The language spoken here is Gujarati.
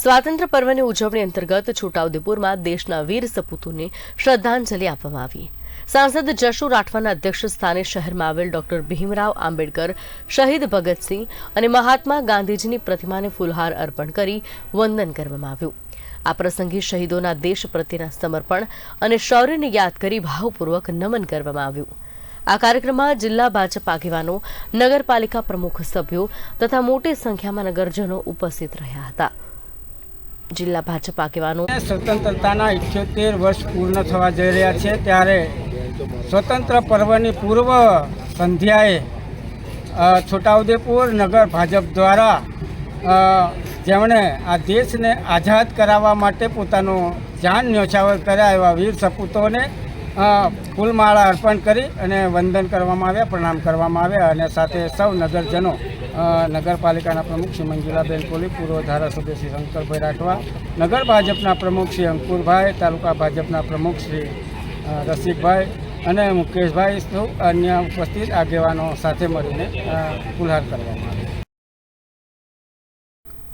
સ્વાતંત્ર્ય પર્વની ઉજવણી અંતર્ગત છોટાઉદેપુરમાં દેશના વીર સપૂતોને શ્રદ્ધાંજલિ આપવામાં આવી. સાંસદ જશુ રાઠવાના અધ્યક્ષ સ્થાને શહેરમાં આવેલ ડોક્ટર ભીમરાવ આંબેડકર, શહીદ ભગતસિંહ અને મહાત્મા ગાંધીજીની પ્રતિમાને ફૂલહાર અર્પણ કરી વંદન કરવામાં આવ્યું. આ પ્રસંગે શહીદોના દેશ પ્રત્યેના સમર્પણ અને શૌર્યને યાદ કરી ભાવપૂર્વક નમન કરવામાં આવ્યું. આ કાર્યક્રમમાં જિલ્લા ભાજપ આગેવાનો, નગરપાલિકા પ્રમુખ સભ્યો તથા મોટી સંખ્યામાં નગરજનો ઉપસ્થિત રહ્યા હતા. જિલ્લા ભાજપ આગેવાનો. સ્વતંત્રતાના ઇઠ્યોતેર વર્ષ પૂર્ણ થવા જઈ રહ્યા છે ત્યારે સ્વતંત્ર પર્વની પૂર્વ સંધ્યાએ છોટાઉદેપુર નગર ભાજપ દ્વારા જેમણે આ દેશને આઝાદ કરાવવા માટે પોતાનો જાન ન્યોછાવર કર્યા એવા વીર સપૂતોને ફૂલમાળા અર્પણ કરી અને વંદન કરવામાં આવ્યા, પ્રણામ કરવામાં આવ્યા અને સાથે સૌ નગરજનો નગરપાલિકાના પ્રમુખ શ્રી મંજુલાબેન કોલી, પૂર્વ ધારાસભ્ય શ્રી શંકરભાઈ રાઠવા, નગર ભાજપના પ્રમુખ શ્રી અંકુરભાઈ, તાલુકા ભાજપના પ્રમુખ શ્રી રસિકભાઈ અને મુકેશભાઈ અન્ય ઉપસ્થિત આગેવાનો સાથે મળીને કુલહાર કરવામાં આવ્યો.